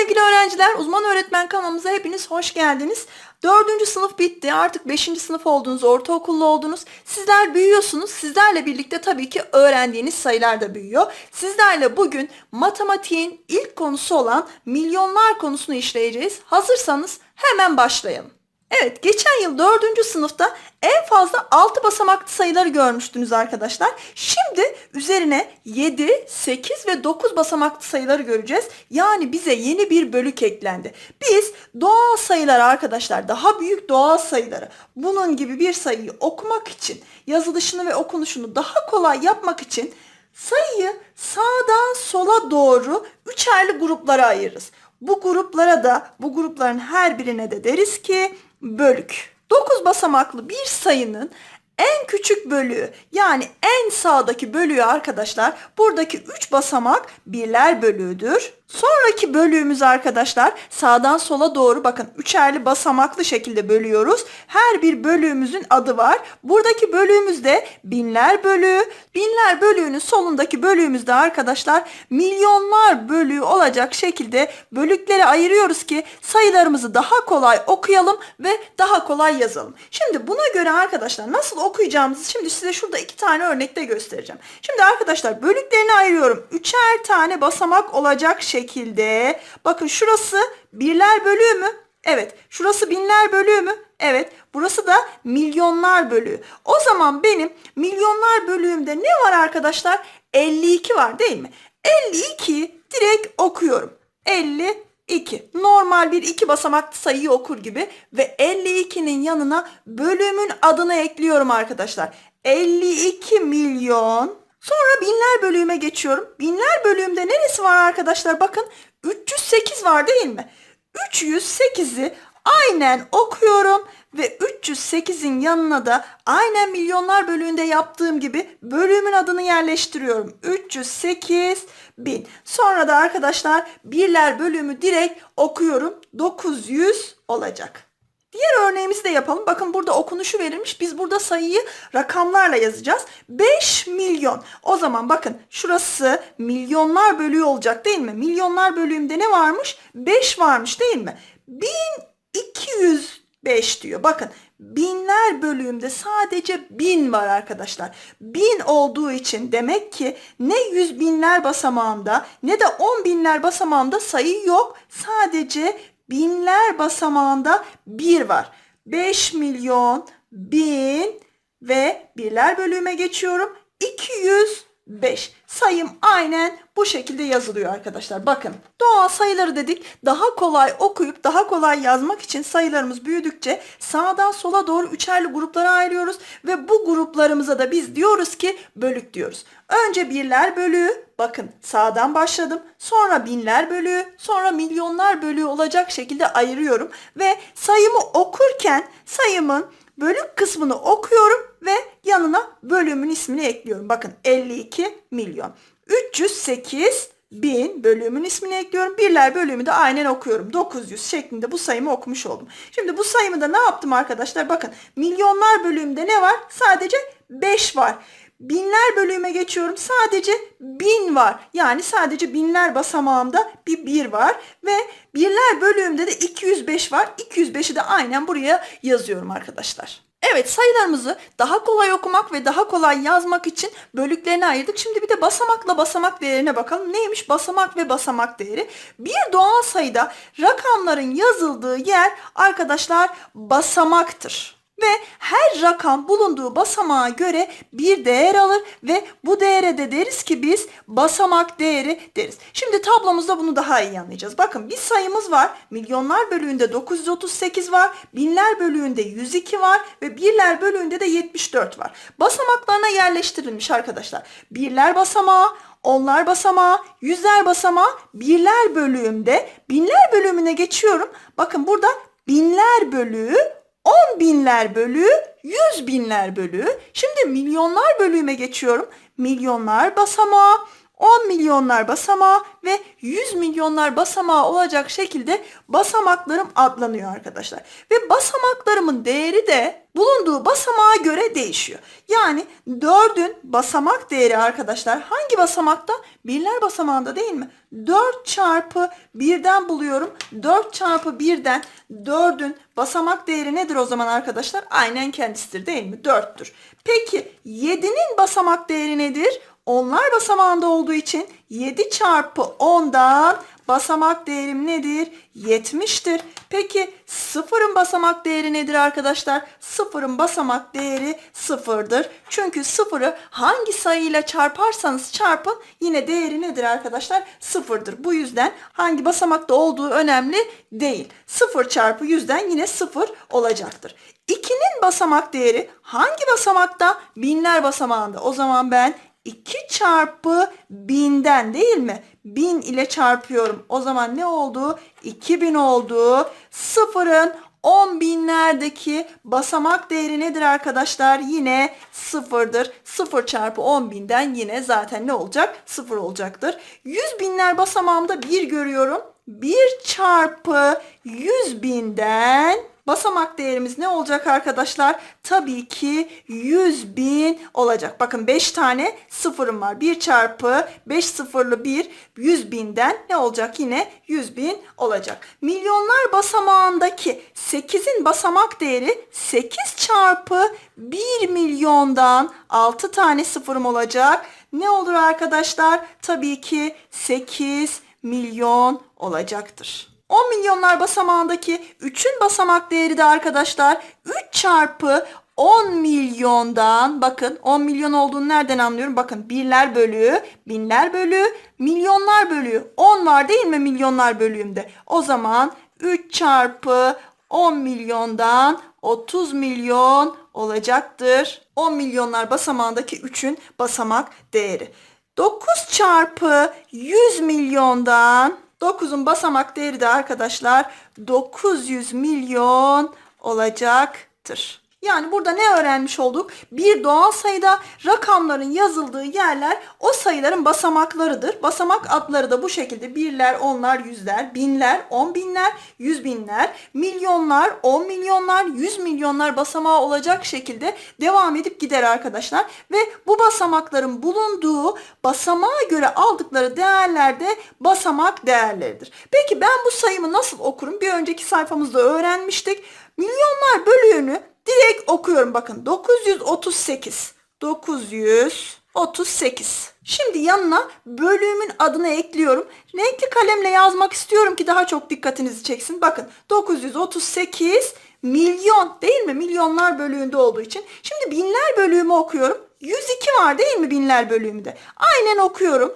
sevgili öğrenciler, uzman öğretmen kanalımıza hepiniz hoş geldiniz. Dördüncü sınıf bitti. Artık beşinci sınıf oldunuz, ortaokullu oldunuz. Sizler büyüyorsunuz. Sizlerle birlikte tabii ki öğrendiğiniz sayılar da büyüyor. Sizlerle bugün matematiğin ilk konusu olan milyonlar konusunu işleyeceğiz. Hazırsanız hemen başlayalım. Evet, geçen yıl dördüncü sınıfta en fazla 6 basamaklı sayıları görmüştünüz arkadaşlar. Şimdi üzerine 7, 8 ve 9 basamaklı sayıları göreceğiz. Yani bize yeni bir bölük eklendi. Biz doğal sayıları arkadaşlar, daha büyük doğal sayıları, bunun gibi bir sayıyı okumak için, yazılışını ve okunuşunu daha kolay yapmak için sayıyı sağdan sola doğru üçerli gruplara ayırırız. Bu gruplara da, bu grupların her birine de deriz ki bölük. 9 basamaklı bir sayının en küçük bölüğü yani en sağdaki bölüğü arkadaşlar buradaki 3 basamak birler bölüğüdür. Sonraki bölüğümüz arkadaşlar sağdan sola doğru bakın üçerli basamaklı şekilde bölüyoruz. Her bir bölüğümüzün adı var. Buradaki bölüğümüz de binler bölüğü. Binler bölüğünün solundaki bölüğümüzde arkadaşlar milyonlar bölüğü olacak şekilde bölüklere ayırıyoruz ki sayılarımızı daha kolay okuyalım ve daha kolay yazalım. Şimdi buna göre arkadaşlar nasıl okuyacağımızı şimdi size şurada iki tane örnekte göstereceğim. Şimdi arkadaşlar bölüklerini ayırıyorum. Üçer tane basamak olacak şekilde. Bakın şurası birler bölüğü mü? Evet. Şurası binler bölüğü mü? Evet. Burası da milyonlar bölüğü. O zaman benim milyonlar bölüğümde ne var arkadaşlar? 52 var değil mi? 52'yi direkt okuyorum. 52. Normal bir iki basamaklı sayıyı okur gibi ve 52'nin yanına bölümün adını ekliyorum arkadaşlar. 52 milyon. Sonra binler bölüğüme geçiyorum. Binler bölüğümde neresi var arkadaşlar? Bakın 308 var değil mi? 308'i aynen okuyorum ve 308'in yanına da aynen milyonlar bölüğünde yaptığım gibi bölümün adını yerleştiriyorum. 308 bin. Sonra da arkadaşlar birler bölümü direkt okuyorum. 900 olacak. Diğer örneğimizi de yapalım. Bakın burada okunuşu verilmiş. Biz burada sayıyı rakamlarla yazacağız. 5 milyon. O zaman bakın şurası milyonlar bölüğü olacak değil mi? Milyonlar bölüğümde ne varmış? 5 varmış değil mi? 1205 diyor. Bakın binler bölüğümde sadece bin var arkadaşlar. Bin olduğu için demek ki ne yüz binler basamağında ne de on binler basamağında sayı yok. Sadece binler basamağında bir var. 5 milyon, bin ve birler bölüğüme geçiyorum. 205. Sayım aynen bu şekilde yazılıyor arkadaşlar. Bakın doğal sayıları dedik. Daha kolay okuyup daha kolay yazmak için sayılarımız büyüdükçe sağdan sola doğru üçerli gruplara ayırıyoruz. Ve bu gruplarımıza da biz diyoruz ki bölük diyoruz. Önce birler bölüğü bakın sağdan başladım. Sonra binler bölüğü sonra milyonlar bölüğü olacak şekilde ayırıyorum. Ve sayımı okurken sayımın bölük kısmını okuyorum ve yanına bölümün ismini ekliyorum. Bakın 52 milyon. 308 bin bölümün ismini ekliyorum. Birler bölümü de aynen okuyorum. 900 şeklinde bu sayımı okumuş oldum. Şimdi bu sayımı da ne yaptım arkadaşlar? Bakın milyonlar bölümünde ne var? Sadece 5 var. Binler bölüme geçiyorum. Sadece bin var. Yani sadece binler basamağımda bir bir var. Ve birler bölümünde de 205 var. 205'i de aynen buraya yazıyorum arkadaşlar. Evet sayılarımızı daha kolay okumak ve daha kolay yazmak için bölüklerine ayırdık. Şimdi bir de basamakla basamak değerine bakalım. Neymiş basamak ve basamak değeri? Bir doğal sayıda rakamların yazıldığı yer arkadaşlar basamaktır ve her rakam bulunduğu basamağa göre bir değer alır ve bu değere de deriz ki biz basamak değeri deriz. Şimdi tablomuzda bunu daha iyi anlayacağız. Bakın bir sayımız var. Milyonlar bölüğünde 938 var. Binler bölüğünde 102 var ve birler bölüğünde de 74 var. Basamaklarına yerleştirilmiş arkadaşlar. Birler basamağı, onlar basamağı, yüzler basamağı, birler bölüğümde, binler bölümüne geçiyorum. Bakın burada binler bölüğü 10 binler bölüğü 100 binler bölüğü. Şimdi milyonlar bölüğüme geçiyorum. Milyonlar basamağı, 10 milyonlar basamağı ve 100 milyonlar basamağı olacak şekilde basamaklarım adlanıyor arkadaşlar. Ve basamaklarımın değeri de bulunduğu basamağa göre değişiyor. Yani 4'ün basamak değeri arkadaşlar hangi basamakta? Birler basamağında değil mi? 4 çarpı 1'den buluyorum. 4 çarpı 1'den 4'ün basamak değeri nedir o zaman arkadaşlar? Aynen kendisidir değil mi? 4'tür. Peki 7'nin basamak değeri nedir? Onlar basamağında olduğu için 7 çarpı 10'dan basamak değerim nedir? 70'tir. Peki sıfırın basamak değeri nedir arkadaşlar? Sıfırın basamak değeri sıfırdır. Çünkü sıfırı hangi sayıyla çarparsanız çarpın yine değeri nedir arkadaşlar? Sıfırdır. Bu yüzden hangi basamakta olduğu önemli değil. Sıfır çarpı yüzden yine sıfır olacaktır. 2'nin basamak değeri hangi basamakta? Binler basamağında. O zaman ben 2 çarpı binden değil mi? 1000 ile çarpıyorum. O zaman ne oldu? 2000 oldu. Sıfırın 10 binlerdeki basamak değeri nedir arkadaşlar? Yine sıfırdır. 0 çarpı 10 binden yine zaten ne olacak? Sıfır olacaktır. 100 binler basamağımda 1 görüyorum. 1 çarpı 100 binden basamak değerimiz ne olacak arkadaşlar? Tabii ki 100 bin olacak. Bakın 5 tane sıfırım var. 1 çarpı 5 sıfırlı 1 100 binden ne olacak? Yine 100 bin olacak. Milyonlar basamağındaki 8'in basamak değeri 8 çarpı 1 milyondan 6 tane sıfırım olacak. Ne olur arkadaşlar? Tabii ki 8 milyon olacaktır. 10 milyonlar basamağındaki 3'ün basamak değeri de arkadaşlar 3 çarpı 10 milyondan bakın 10 milyon olduğunu nereden anlıyorum? Bakın birler bölüğü, binler bölüğü, milyonlar bölüğü. 10 var değil mi milyonlar bölüğümde? O zaman 3 çarpı 10 milyondan 30 milyon olacaktır. 10 milyonlar basamağındaki 3'ün basamak değeri. 9 çarpı 100 milyondan 9'un basamak değeri de arkadaşlar 900 milyon olacaktır. Yani burada ne öğrenmiş olduk? Bir doğal sayıda rakamların yazıldığı yerler o sayıların basamaklarıdır. Basamak adları da bu şekilde birler, onlar, yüzler, binler, on binler, yüz binler, milyonlar, on milyonlar, yüz milyonlar basamağı olacak şekilde devam edip gider arkadaşlar. Ve bu basamakların bulunduğu basamağa göre aldıkları değerler de basamak değerleridir. Peki ben bu sayımı nasıl okurum? Bir önceki sayfamızda öğrenmiştik. Milyonlar bölüğünü direkt okuyorum bakın 938 938 Şimdi yanına bölümün adını ekliyorum. Renkli kalemle yazmak istiyorum ki daha çok dikkatinizi çeksin. Bakın 938 milyon değil mi? Milyonlar bölüğünde olduğu için. Şimdi binler bölüğümü okuyorum. 102 var değil mi binler bölüğümde? Aynen okuyorum.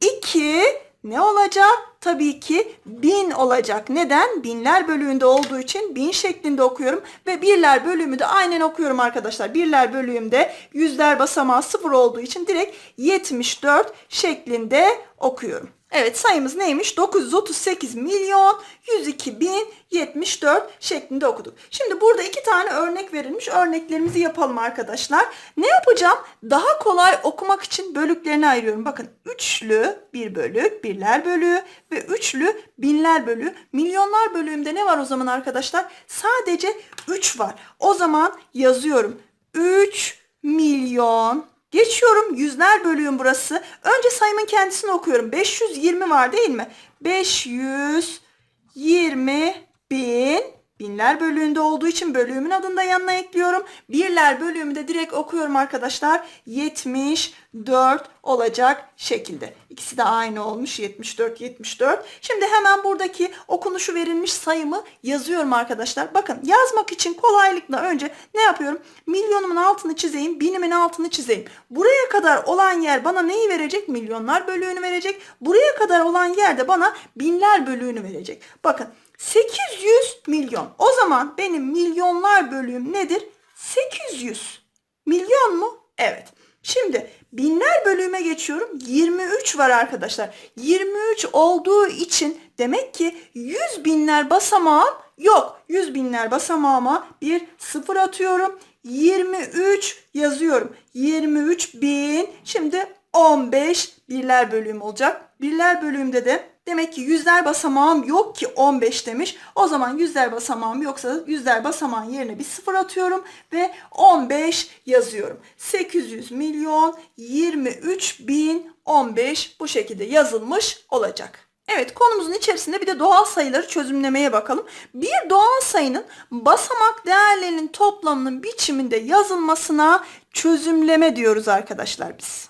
102 ne olacak? Tabii ki bin olacak. Neden? Binler bölüğünde olduğu için bin şeklinde okuyorum ve birler bölümü de aynen okuyorum arkadaşlar. Birler bölüğümde yüzler basamağı sıfır olduğu için direkt 74 şeklinde okuyorum. Evet sayımız neymiş? 938 milyon 102 bin 74 şeklinde okuduk. Şimdi burada iki tane örnek verilmiş. Örneklerimizi yapalım arkadaşlar. Ne yapacağım? Daha kolay okumak için bölüklerini ayırıyorum. Bakın üçlü bir bölük, birler bölüğü ve üçlü binler bölüğü. Milyonlar bölüğümde ne var o zaman arkadaşlar? Sadece 3 var. O zaman yazıyorum. 3 milyon Geçiyorum yüzler bölüğüm burası. Önce sayımın kendisini okuyorum. 520 var değil mi? 520 bin. Binler bölüğünde olduğu için bölüğümün adını da yanına ekliyorum. Birler bölüğümü de direkt okuyorum arkadaşlar. 74 olacak şekilde. İkisi de aynı olmuş. 74, 74. Şimdi hemen buradaki okunuşu verilmiş sayımı yazıyorum arkadaşlar. Bakın yazmak için kolaylıkla önce ne yapıyorum? Milyonumun altını çizeyim, binimin altını çizeyim. Buraya kadar olan yer bana neyi verecek? Milyonlar bölüğünü verecek. Buraya kadar olan yer de bana binler bölüğünü verecek. Bakın 800 milyon. O zaman benim milyonlar bölüğüm nedir? 800. Milyon mu? Evet. Şimdi binler bölüğüme geçiyorum. 23 var arkadaşlar. 23 olduğu için demek ki 100 binler basamağım yok. 100 binler basamağıma bir sıfır atıyorum. 23 yazıyorum. 23 bin. Şimdi 15 birler bölüğüm olacak. Birler bölüğümde de demek ki yüzler basamağım yok ki 15 demiş. O zaman yüzler basamağım yoksa yüzler basamağın yerine bir sıfır atıyorum ve 15 yazıyorum. 800 milyon 23 bin 15 bu şekilde yazılmış olacak. Evet konumuzun içerisinde bir de doğal sayıları çözümlemeye bakalım. Bir doğal sayının basamak değerlerinin toplamının biçiminde yazılmasına çözümleme diyoruz arkadaşlar biz.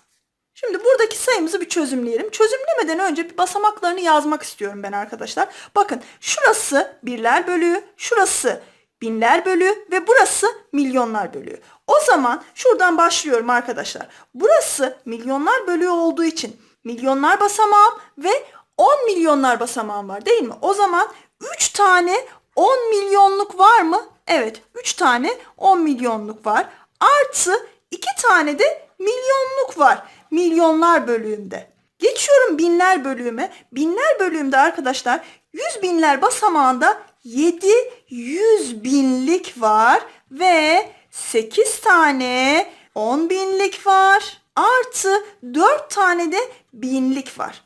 Şimdi buradaki sayımızı bir çözümleyelim. Çözümlemeden önce bir basamaklarını yazmak istiyorum ben arkadaşlar. Bakın şurası birler bölüğü, şurası binler bölüğü ve burası milyonlar bölüğü. O zaman şuradan başlıyorum arkadaşlar. Burası milyonlar bölüğü olduğu için milyonlar basamağım ve 10 milyonlar basamağım var değil mi? O zaman 3 tane 10 milyonluk var mı? Evet 3 tane 10 milyonluk var. Artı 2 tane de milyonluk var milyonlar bölüğümde. Geçiyorum binler bölüğüme. Binler bölüğümde arkadaşlar 100 binler basamağında 700 binlik var ve 8 tane 10 binlik var. Artı 4 tane de binlik var.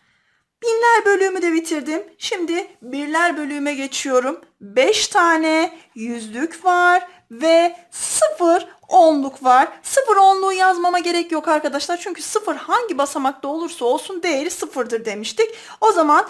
Binler bölüğümü de bitirdim. Şimdi birler bölüğüme geçiyorum. 5 tane yüzlük var ve 0 onluk var. 0 onluğu yazmama gerek yok arkadaşlar. Çünkü 0 hangi basamakta olursa olsun değeri 0'dır demiştik. O zaman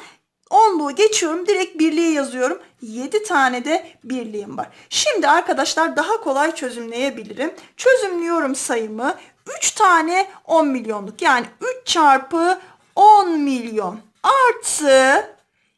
onluğu geçiyorum. Direkt birliği yazıyorum. 7 tane de birliğim var. Şimdi arkadaşlar daha kolay çözümleyebilirim. Çözümlüyorum sayımı. 3 tane 10 milyonluk. Yani 3 çarpı 10 milyon artı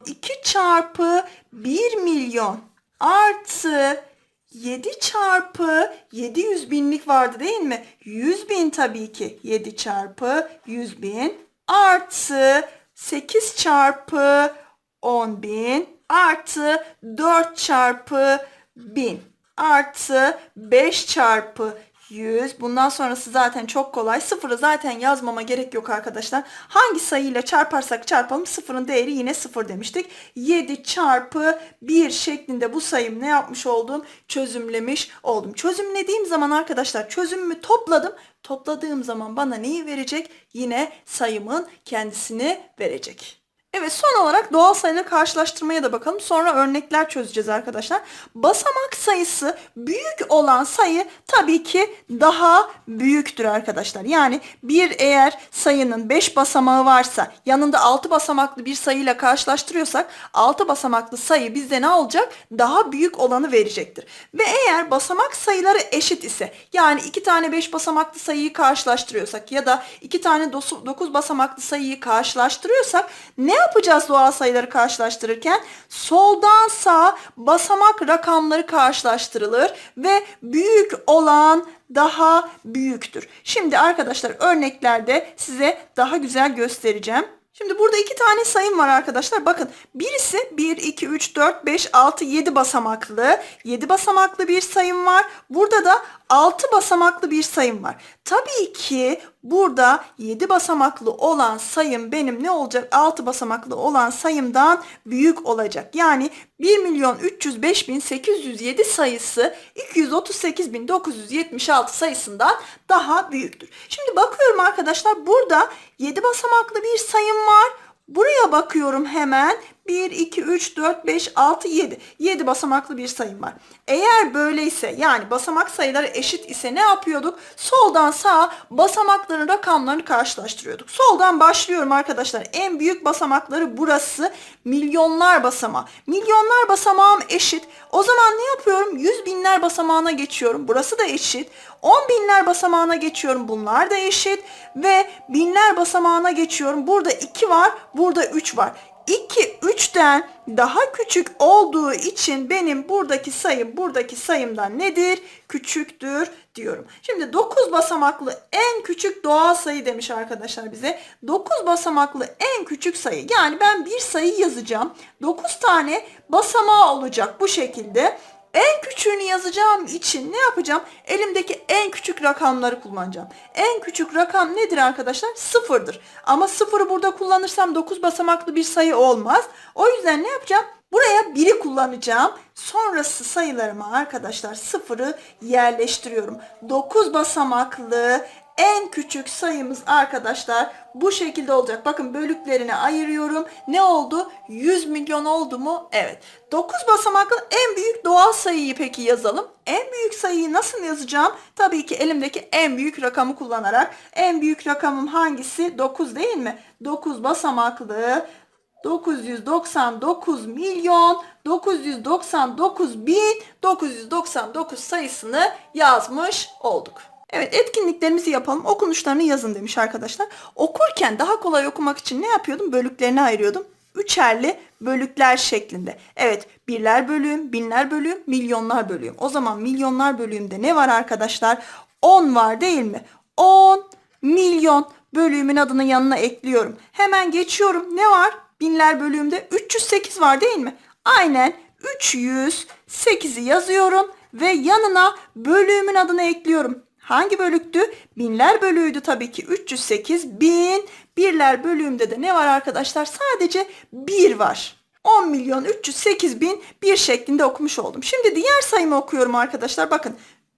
2 çarpı 1 milyon artı 7 çarpı 700 binlik vardı değil mi? 100 bin tabii ki. 7 çarpı 100 bin artı 8 çarpı 10 bin artı 4 çarpı 1000 artı 5 çarpı 100. Bundan sonrası zaten çok kolay. Sıfırı zaten yazmama gerek yok arkadaşlar. Hangi sayıyla çarparsak çarpalım sıfırın değeri yine sıfır demiştik. 7 çarpı 1 şeklinde bu sayım ne yapmış oldum? Çözümlemiş oldum. Çözümlediğim zaman arkadaşlar çözümümü topladım. Topladığım zaman bana neyi verecek? Yine sayımın kendisini verecek. Evet son olarak doğal sayıları karşılaştırmaya da bakalım. Sonra örnekler çözeceğiz arkadaşlar. Basamak sayısı büyük olan sayı tabii ki daha büyüktür arkadaşlar. Yani bir eğer sayının 5 basamağı varsa yanında 6 basamaklı bir sayıyla karşılaştırıyorsak 6 basamaklı sayı bizde ne olacak? Daha büyük olanı verecektir. Ve eğer basamak sayıları eşit ise yani 2 tane 5 basamaklı sayıyı karşılaştırıyorsak ya da 2 tane 9 basamaklı sayıyı karşılaştırıyorsak ne yapacağız doğal sayıları karşılaştırırken? Soldan sağa basamak rakamları karşılaştırılır ve büyük olan daha büyüktür. Şimdi arkadaşlar örneklerde size daha güzel göstereceğim. Şimdi burada iki tane sayım var arkadaşlar. Bakın birisi 1, 2, 3, 4, 5, 6, 7 basamaklı. 7 basamaklı bir sayım var. Burada da 6 basamaklı bir sayım var. Tabii ki burada 7 basamaklı olan sayım benim ne olacak? 6 basamaklı olan sayımdan büyük olacak. Yani 1 milyon 305 bin 807 sayısı 238 bin 976 sayısından daha büyüktür. Şimdi bakıyorum arkadaşlar burada 7 basamaklı bir sayım var. Buraya bakıyorum hemen. 1, 2, 3, 4, 5, 6, 7. 7 basamaklı bir sayım var. Eğer böyleyse yani basamak sayıları eşit ise ne yapıyorduk? Soldan sağa basamakların rakamlarını karşılaştırıyorduk. Soldan başlıyorum arkadaşlar. En büyük basamakları burası. Milyonlar basamağı. Milyonlar basamağım eşit. O zaman ne yapıyorum? Yüz binler basamağına geçiyorum. Burası da eşit. 10 binler basamağına geçiyorum. Bunlar da eşit. Ve binler basamağına geçiyorum. Burada 2 var. Burada 3 var. 2 3'ten daha küçük olduğu için benim buradaki sayım buradaki sayımdan nedir? Küçüktür diyorum. Şimdi 9 basamaklı en küçük doğal sayı demiş arkadaşlar bize. 9 basamaklı en küçük sayı. Yani ben bir sayı yazacağım. 9 tane basamağı olacak bu şekilde. En küçüğünü yazacağım için ne yapacağım? Elimdeki en küçük rakamları kullanacağım. En küçük rakam nedir arkadaşlar? Sıfırdır. Ama sıfırı burada kullanırsam 9 basamaklı bir sayı olmaz. O yüzden ne yapacağım? Buraya biri kullanacağım. Sonrası sayılarıma arkadaşlar sıfırı yerleştiriyorum. 9 basamaklı en küçük sayımız arkadaşlar bu şekilde olacak. Bakın bölüklerine ayırıyorum. Ne oldu? 100 milyon oldu mu? Evet. 9 basamaklı en büyük doğal sayıyı peki yazalım. En büyük sayıyı nasıl yazacağım? Tabii ki elimdeki en büyük rakamı kullanarak. En büyük rakamım hangisi? 9 değil mi? 9 basamaklı 999 milyon 999 bin 999 sayısını yazmış olduk. Evet etkinliklerimizi yapalım. Okunuşlarını yazın demiş arkadaşlar. Okurken daha kolay okumak için ne yapıyordum? Bölüklerine ayırıyordum. Üçerli bölükler şeklinde. Evet birler bölüğüm, binler bölüğüm, milyonlar bölüğüm. O zaman milyonlar bölüğümde ne var arkadaşlar? 10 var değil mi? 10 milyon bölüğümün adını yanına ekliyorum. Hemen geçiyorum. Ne var? Binler bölüğümde 308 var değil mi? Aynen 308'i yazıyorum ve yanına bölüğümün adını ekliyorum. Hangi bölüktü? Binler bölüğüydü tabii ki 308 bin. Birler bölüğümde de ne var arkadaşlar? Sadece 1 var. 10 milyon 308 bin bir şeklinde okumuş oldum. Şimdi diğer sayımı okuyorum arkadaşlar. Bakın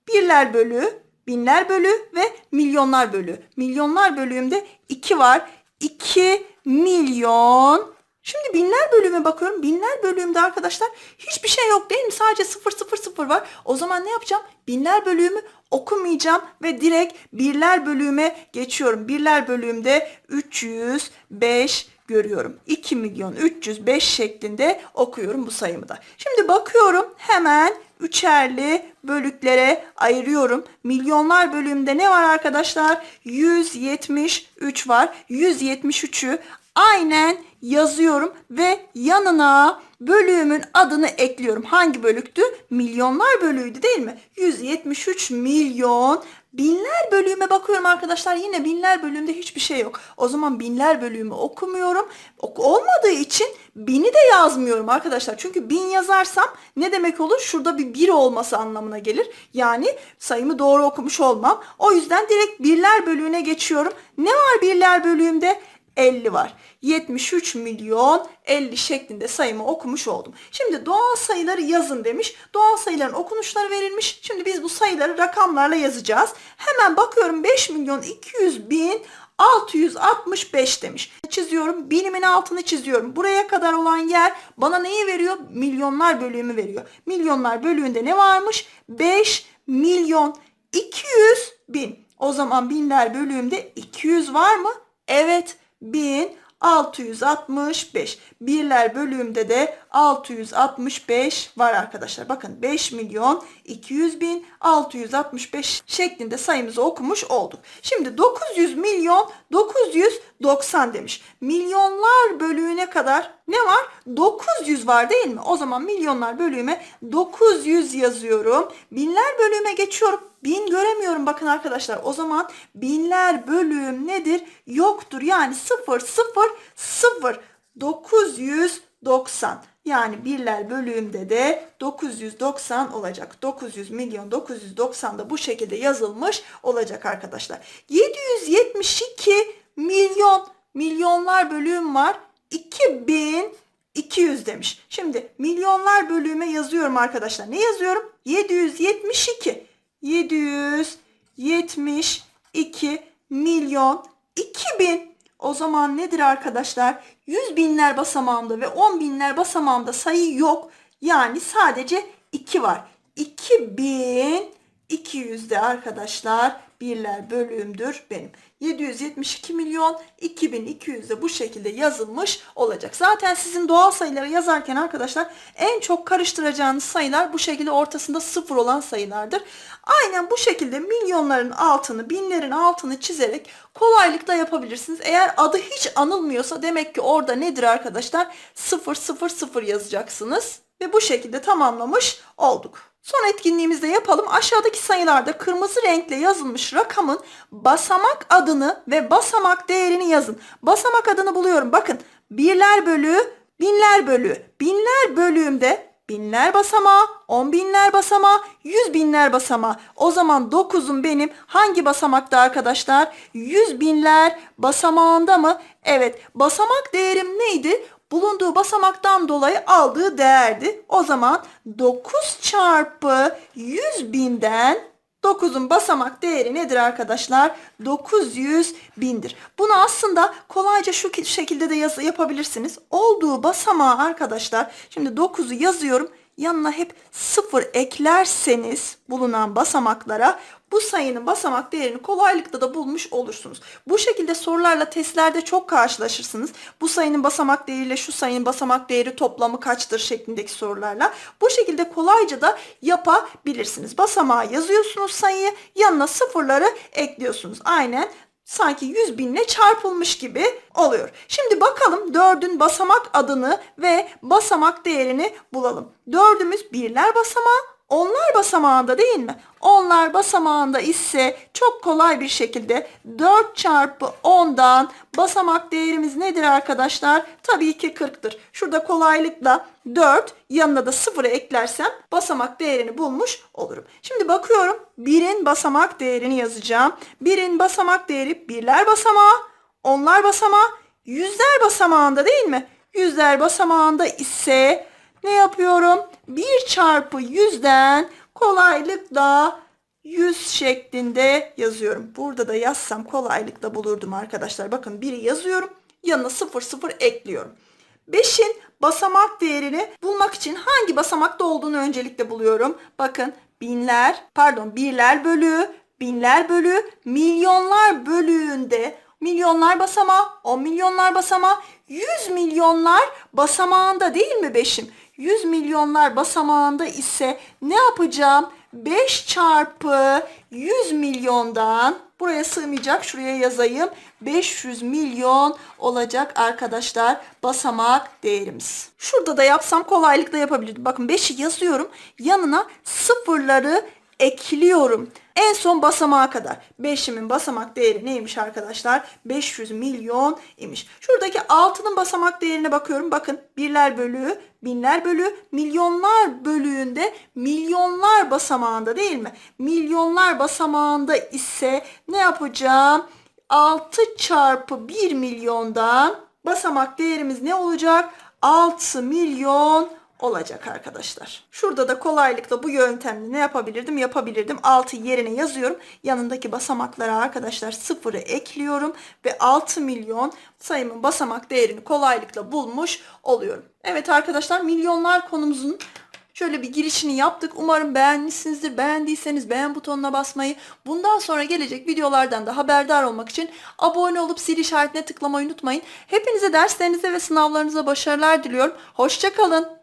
birler bölüğü, binler bölüğü ve milyonlar bölüğü. Milyonlar bölüğümde 2 var. 2 milyon. Şimdi binler bölüme bakıyorum. Binler bölümünde arkadaşlar hiçbir şey yok değil mi? Sadece 0 0 0 var. O zaman ne yapacağım? Binler bölümü okumayacağım ve direkt birler bölüme geçiyorum. Birler bölümde 305 görüyorum. 2 milyon 305 şeklinde okuyorum bu sayımı da. Şimdi bakıyorum hemen üçerli bölüklere ayırıyorum. Milyonlar bölümünde ne var arkadaşlar? 173 var. 173'ü aynen yazıyorum ve yanına bölüğümün adını ekliyorum. Hangi bölüktü? Milyonlar bölüğüydü değil mi? 173 milyon. Binler bölüğüme bakıyorum arkadaşlar. Yine binler bölüğümde hiçbir şey yok. O zaman binler bölüğümü okumuyorum. Ok olmadığı için bini de yazmıyorum arkadaşlar. Çünkü bin yazarsam ne demek olur? Şurada bir bir olması anlamına gelir. Yani sayımı doğru okumuş olmam. O yüzden direkt birler bölüğüne geçiyorum. Ne var birler bölüğümde? 50 var. 73 milyon 50 şeklinde sayımı okumuş oldum. Şimdi doğal sayıları yazın demiş. Doğal sayıların okunuşları verilmiş. Şimdi biz bu sayıları rakamlarla yazacağız. Hemen bakıyorum 5 milyon 200 bin 665 demiş. Çiziyorum. Binimin altını çiziyorum. Buraya kadar olan yer bana neyi veriyor? Milyonlar bölümü veriyor. Milyonlar bölüğünde ne varmış? 5 milyon 200 bin. O zaman binler bölüğümde 200 var mı? Evet. 1665. Birler bölümünde de 665 var arkadaşlar. Bakın 5 milyon 200 bin 665 şeklinde sayımızı okumuş olduk. Şimdi 900 milyon 990 demiş. Milyonlar bölüğüne kadar ne var? 900 var değil mi? O zaman milyonlar bölüğüme 900 yazıyorum. Binler bölüğüme geçiyorum. Bin göremiyorum bakın arkadaşlar. O zaman binler bölüm nedir? Yoktur. Yani 0 0 0 990. Yani birler bölüğümde de 990 olacak. 900 milyon 990 da bu şekilde yazılmış olacak arkadaşlar. 772 milyon milyonlar bölüm var. 2200 demiş. Şimdi milyonlar bölüğüme yazıyorum arkadaşlar. Ne yazıyorum? 772. 772 milyon 2000 o zaman nedir arkadaşlar? 100 binler basamağımda ve 10 binler basamağımda sayı yok. Yani sadece 2 var. 2200'de arkadaşlar birler bölümdür benim. 772 milyon 2200 de bu şekilde yazılmış olacak. Zaten sizin doğal sayıları yazarken arkadaşlar en çok karıştıracağınız sayılar bu şekilde ortasında sıfır olan sayılardır. Aynen bu şekilde milyonların altını, binlerin altını çizerek kolaylıkla yapabilirsiniz. Eğer adı hiç anılmıyorsa demek ki orada nedir arkadaşlar? 000 yazacaksınız ve bu şekilde tamamlamış olduk. Son etkinliğimizde yapalım. Aşağıdaki sayılarda kırmızı renkle yazılmış rakamın basamak adını ve basamak değerini yazın. Basamak adını buluyorum. Bakın birler bölüğü, binler bölüğü. Binler bölüğümde binler basamağı, on binler basamağı, yüz binler basamağı. O zaman 9'um benim hangi basamakta arkadaşlar? Yüz binler basamağında mı? Evet. Basamak değerim neydi? Bulunduğu basamaktan dolayı aldığı değerdi. O zaman 9 çarpı 100 binden 9'un basamak değeri nedir arkadaşlar? 900 bindir. Bunu aslında kolayca şu ki- şekilde de yaz- yapabilirsiniz. Olduğu basamağı arkadaşlar şimdi 9'u yazıyorum. Yanına hep 0 eklerseniz bulunan basamaklara bu sayının basamak değerini kolaylıkla da bulmuş olursunuz. Bu şekilde sorularla testlerde çok karşılaşırsınız. Bu sayının basamak değeriyle şu sayının basamak değeri toplamı kaçtır şeklindeki sorularla. Bu şekilde kolayca da yapabilirsiniz. Basamağa yazıyorsunuz sayıyı, yanına sıfırları ekliyorsunuz. Aynen sanki 100 binle çarpılmış gibi oluyor. Şimdi bakalım 4'ün basamak adını ve basamak değerini bulalım. 4'ümüz birler basamağı, onlar basamağında değil mi? Onlar basamağında ise çok kolay bir şekilde 4 çarpı 10'dan basamak değerimiz nedir arkadaşlar? Tabii ki 40'tır. Şurada kolaylıkla 4 yanına da 0'ı eklersem basamak değerini bulmuş olurum. Şimdi bakıyorum 1'in basamak değerini yazacağım. 1'in basamak değeri birler basamağı, onlar basamağı, yüzler basamağında değil mi? Yüzler basamağında ise ne yapıyorum? 1 çarpı 100'den kolaylıkla 100 şeklinde yazıyorum. Burada da yazsam kolaylıkla bulurdum arkadaşlar. Bakın 1'i yazıyorum. Yanına 0 0 ekliyorum. 5'in basamak değerini bulmak için hangi basamakta olduğunu öncelikle buluyorum. Bakın binler, pardon birler bölü, binler bölü, milyonlar bölüğünde milyonlar basamağı, 10 milyonlar basamağı, 100 milyonlar basamağında değil mi 5'im? 100 milyonlar basamağında ise ne yapacağım? 5 çarpı 100 milyondan buraya sığmayacak şuraya yazayım. 500 milyon olacak arkadaşlar basamak değerimiz. Şurada da yapsam kolaylıkla yapabilirdim. Bakın 5'i yazıyorum. Yanına sıfırları ekliyorum. En son basamağa kadar. 5'imin basamak değeri neymiş arkadaşlar? 500 milyon imiş. Şuradaki 6'nın basamak değerine bakıyorum. Bakın birler bölüğü, binler bölüğü, milyonlar bölüğünde milyonlar basamağında değil mi? Milyonlar basamağında ise ne yapacağım? 6 çarpı 1 milyondan basamak değerimiz ne olacak? 6 milyon olacak arkadaşlar. Şurada da kolaylıkla bu yöntemle ne yapabilirdim? Yapabilirdim. 6 yerine yazıyorum. Yanındaki basamaklara arkadaşlar 0'ı ekliyorum ve 6 milyon sayımın basamak değerini kolaylıkla bulmuş oluyorum. Evet arkadaşlar milyonlar konumuzun Şöyle bir girişini yaptık. Umarım beğenmişsinizdir. Beğendiyseniz beğen butonuna basmayı, bundan sonra gelecek videolardan da haberdar olmak için abone olup zil işaretine tıklamayı unutmayın. Hepinize derslerinize ve sınavlarınıza başarılar diliyorum. Hoşçakalın.